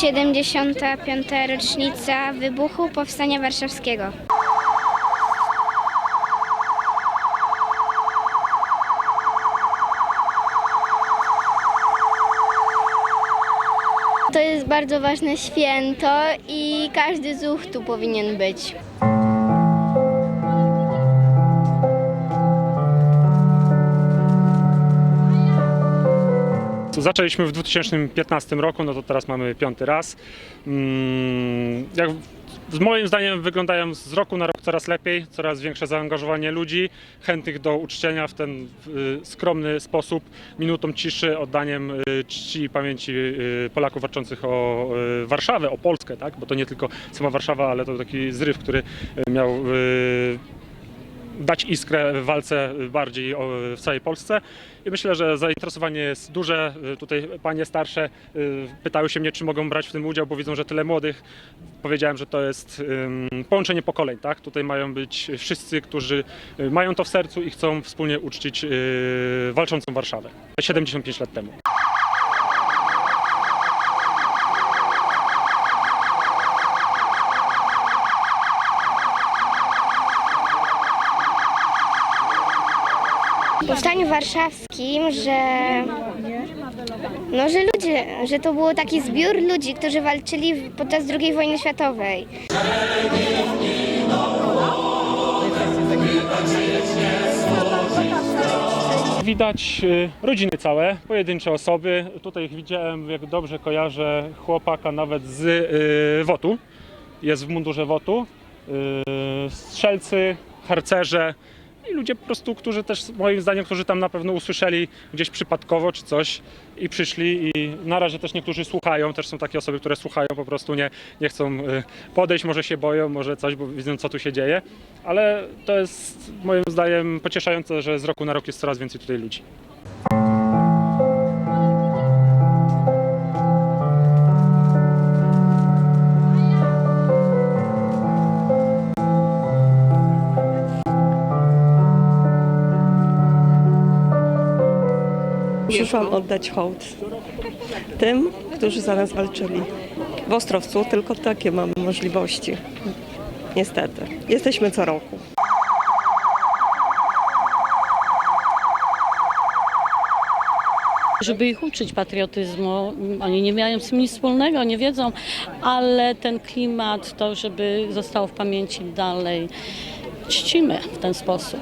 75. rocznica wybuchu Powstania Warszawskiego. To jest bardzo ważne święto i każdy zuch tu powinien być. Zaczęliśmy w 2015 roku, no to teraz mamy piąty raz. Mm, Jak z moim zdaniem wyglądają z roku na rok coraz lepiej, coraz większe zaangażowanie ludzi, chętnych do uczczenia w ten y, skromny sposób, minutą ciszy, oddaniem y, czci i pamięci y, Polaków walczących o Warszawę, o Polskę, tak? bo to nie tylko sama Warszawa, ale to taki zryw, który miał dać iskrę w walce bardziej o- w całej Polsce. I myślę, że zainteresowanie jest duże. Tutaj panie starsze y, pytały się mnie, czy mogą brać w tym udział, bo widzą, że tyle młodych. Powiedziałem, że to jest połączenie pokoleń. Tak? Tutaj mają być wszyscy, którzy y, mają to w sercu i chcą wspólnie uczcić y, walczącą Warszawę 75 lat temu. W Powstaniu Warszawskim, że, no, że ludzie, że to był taki zbiór ludzi, którzy walczyli podczas II wojny światowej. Widać y, rodziny całe, pojedyncze osoby. Tutaj ich widziałem, jak dobrze kojarzę, chłopaka nawet z y, WOT-u. Jest w mundurze WOT-u. Y, strzelcy, harcerze i ludzie po prostu, którzy też moim zdaniem, którzy tam na pewno usłyszeli gdzieś przypadkowo czy coś i przyszli i na razie też niektórzy słuchają, też są takie osoby, które słuchają, po prostu nie, nie chcą y, podejść, może się boją, może coś, bo widzą co tu się dzieje, ale to jest moim zdaniem pocieszające, że z roku na rok jest coraz więcej tutaj ludzi. Przyszłam oddać hołd tym, którzy za nas walczyli. W Ostrowcu tylko takie mamy możliwości. Niestety. Jesteśmy co roku. żeby ich uczyć patriotyzmu. Oni nie mają z tym nic wspólnego, nie wiedzą, ale ten klimat, to żeby zostało w pamięci dalej, czcimy w ten sposób.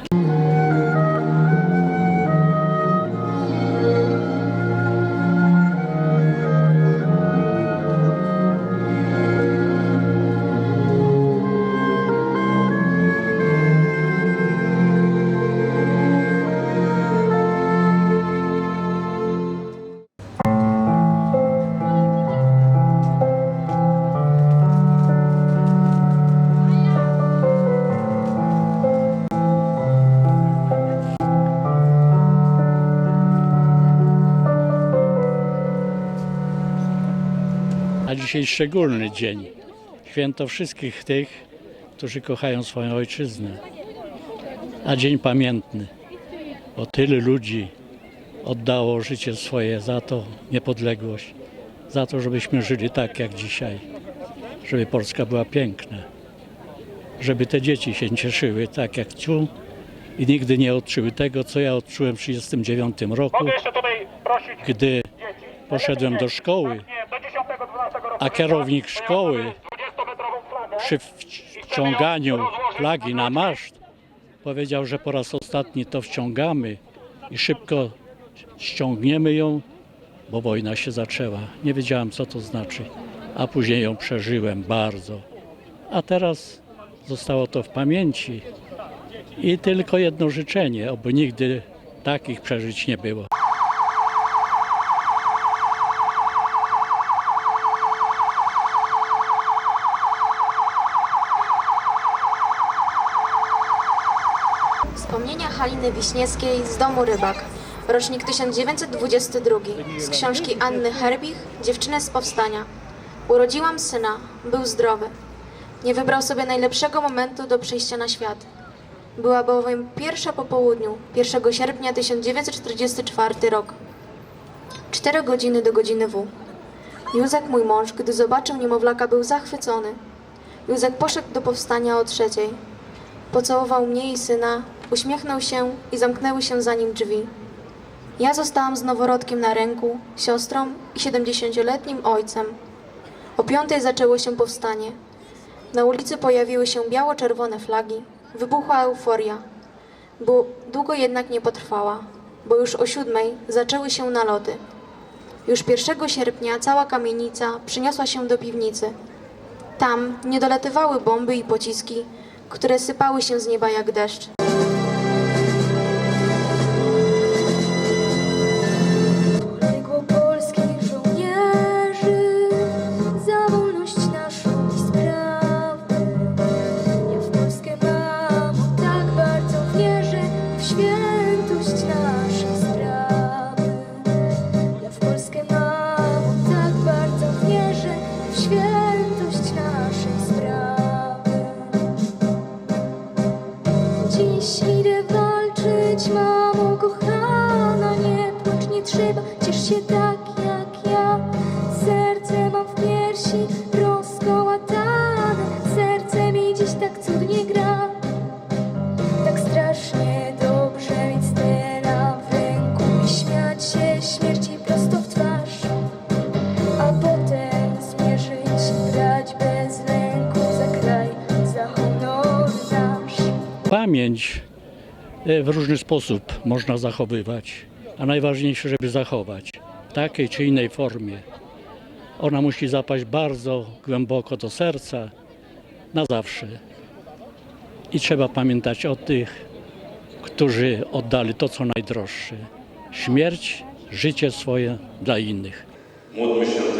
Dzisiaj szczególny dzień. Święto wszystkich tych, którzy kochają swoją ojczyznę. A dzień pamiętny, bo tyle ludzi oddało życie swoje za to niepodległość, za to, żebyśmy żyli tak jak dzisiaj, żeby Polska była piękna, żeby te dzieci się cieszyły tak jak tu i nigdy nie odczuły tego, co ja odczułem w 1939 roku, gdy poszedłem do szkoły a kierownik szkoły przy wciąganiu flagi na maszt powiedział, że po raz ostatni to wciągamy i szybko ściągniemy ją, bo wojna się zaczęła. Nie wiedziałem, co to znaczy, a później ją przeżyłem bardzo. A teraz zostało to w pamięci i tylko jedno życzenie, oby nigdy takich przeżyć nie było. Wspomnienia Haliny Wiśniewskiej z domu Rybak. Rocznik 1922. Z książki Anny Herbich Dziewczynę z powstania. Urodziłam syna, był zdrowy. Nie wybrał sobie najlepszego momentu do przyjścia na świat. Była bowiem pierwsza po południu, 1 sierpnia 1944 rok. Cztery godziny do godziny W. Józek, mój mąż, gdy zobaczył niemowlaka, był zachwycony. Józek poszedł do powstania o trzeciej. Pocałował mnie i syna, uśmiechnął się i zamknęły się za nim drzwi. Ja zostałam z noworodkiem na ręku, siostrą i siedemdziesięcioletnim ojcem. O piątej zaczęło się powstanie. Na ulicy pojawiły się biało-czerwone flagi. Wybuchła euforia. Bo długo jednak nie potrwała, bo już o siódmej zaczęły się naloty. Już 1 sierpnia cała kamienica przyniosła się do piwnicy. Tam nie doletywały bomby i pociski, które sypały się z nieba jak deszcz. she Pamięć e, w różny sposób można zachowywać, a najważniejsze, żeby zachować w takiej czy innej formie. Ona musi zapaść bardzo głęboko do serca, na zawsze. I trzeba pamiętać o tych, którzy oddali to, co najdroższe. Śmierć, życie swoje dla innych. Módlmy się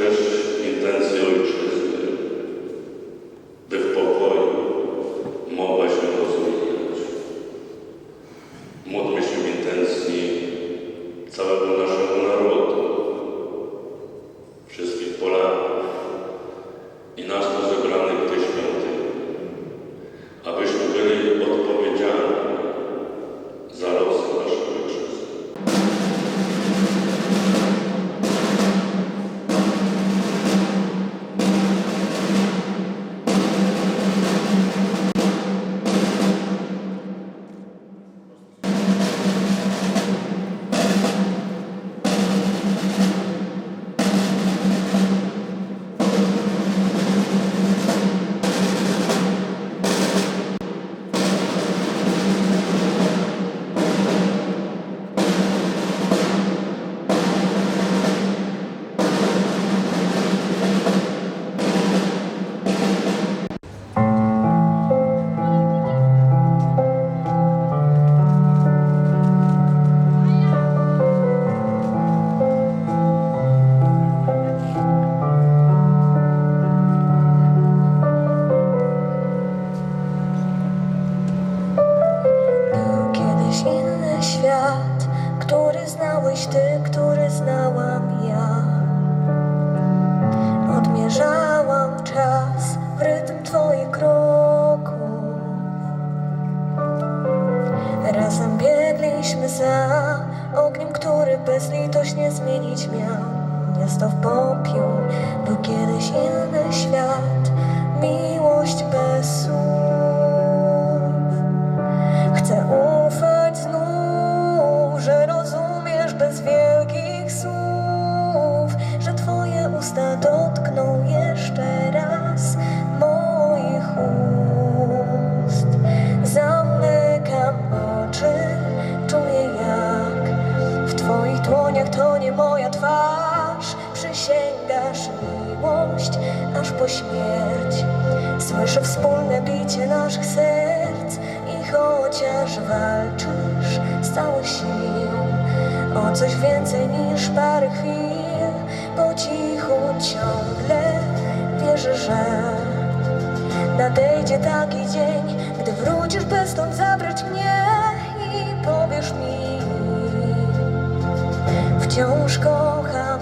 Razem biegliśmy za ogniem, który bezlitośnie zmienić miał. Miasto w popiół, był kiedyś inny świat, miłość bez słów. Chcę ufać znów, że rozumiesz bez wielkich słów, że Twoje usta dotkną jeszcze miłość aż po śmierć. Słyszę wspólne bicie naszych serc i chociaż walczysz z całych sił o coś więcej niż parę chwil, po cichu ciągle wierzę, że nadejdzie taki dzień, gdy wrócisz bez stąd zabrać mnie i powiesz mi, wciąż kocham